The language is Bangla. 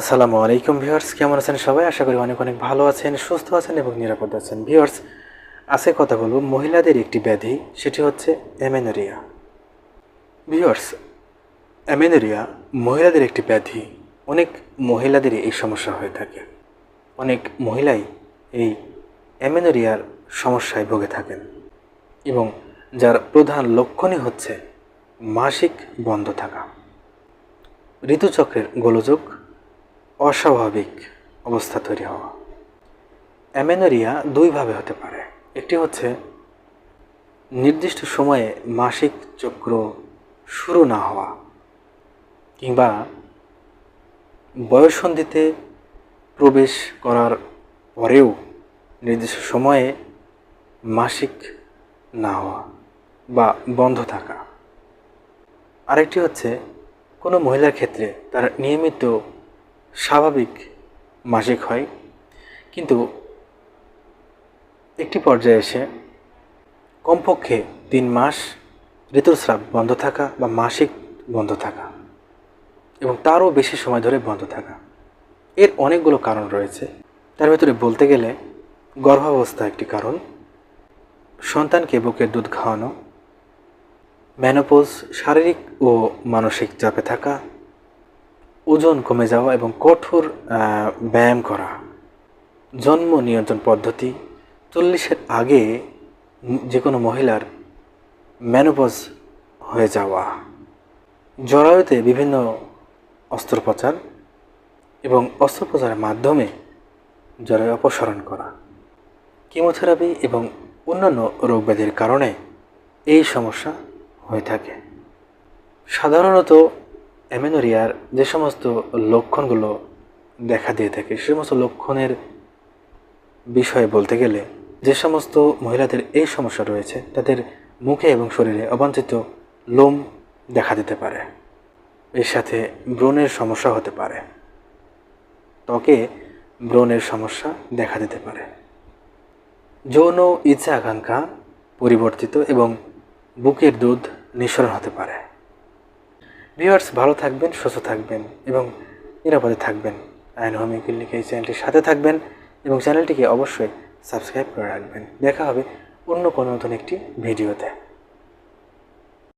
আসসালামু আলাইকুম ভিউয়ার্স, কেমন আছেন সবাই? আশা করি অনেক অনেক ভালো আছেন, সুস্থ আছেন এবং নিরাপদ আছেন। ভিউয়ার্স, আজকে কথা বলব মহিলাদের একটি ব্যাধি, সেটি হচ্ছে অ্যামেনোরিয়া। ভিউয়ার্স, অ্যামেনোরিয়া মহিলাদের একটি ব্যাধি। অনেক মহিলাদেরই এই সমস্যা হয়ে থাকে। অনেক মহিলাই এই অ্যামেনোরিয়ার সমস্যায় ভুগে থাকেন এবং যার প্রধান লক্ষণই হচ্ছে মাসিক বন্ধ থাকা। ঋতুচক্রের গোলযোগ অস্বাভাবিক অবস্থা তৈরি হওয়া। অ্যামেনোরিয়া দুইভাবে হতে পারে। একটি হচ্ছে, নির্দিষ্ট সময়ে মাসিক চক্র শুরু না হওয়া কিংবা বয়ঃসন্ধিতে প্রবেশ করার পরেও নির্দিষ্ট সময়ে মাসিক না হওয়া বা বন্ধ থাকা। আরেকটি হচ্ছে, কোনো মহিলার ক্ষেত্রে তার নিয়মিত স্বাভাবিক মাসিক হয়, কিন্তু একটি পর্যায়ে এসে কমপক্ষে তিন মাস ঋতুস্রাব বন্ধ থাকা বা মাসিক বন্ধ থাকা এবং তারও বেশি সময় ধরে বন্ধ থাকা। এর অনেকগুলো কারণ রয়েছে। তার ভেতরে বলতে গেলে গর্ভাবস্থা একটি কারণ, সন্তানকে বুকের দুধ খাওয়ানো ম্যানোপোজ শারীরিক ও মানসিক চাপে থাকা ওজন কমে যাওয়া এবং কঠোর ব্যায়াম করা। জন্ম নিয়ন্ত্রণ পদ্ধতি, চল্লিশের আগে যে কোনো মহিলার ম্যানোপজ হয়ে যাওয়া। জরায়ুতে বিভিন্ন অস্ত্রোপচার এবং অস্ত্রোপচারের মাধ্যমে জরায়ু অপসারণ করা। কিমোথেরাপি এবং অন্যান্য রোগব্যাধির কারণে এই সমস্যা হয়ে থাকে। সাধারণত অ্যামেনোরিয়ার যে সমস্ত লক্ষণগুলো দেখা দিয়ে থাকে, সে সমস্ত লক্ষণের বিষয়ে বলতে গেলে, যে সমস্ত মহিলাদের এই সমস্যা রয়েছে, তাদের মুখে এবং শরীরে অবাঞ্ছিত লোম দেখা দিতে পারে। এর সাথে ব্রণের সমস্যা হতে পারে। ত্বকে ব্রণের সমস্যা দেখা দিতে পারে। যৌন ইচ্ছা আকাঙ্ক্ষা পরিবর্তিত এবং বুকের দুধ নিঃসরণ হতে পারে। ভিউয়ার্স, ভালো থাকবেন, সুস্থ থাকবেন এবং নিরাপদে থাকবেন। আইন হোমি ক্লিনিক এই চ্যানেলটির সাথে থাকবেন এবং চ্যানেলটিকে অবশ্যই সাবস্ক্রাইব করে রাখবেন। দেখা হবে অন্য কোনো নতুন একটি ভিডিওতে।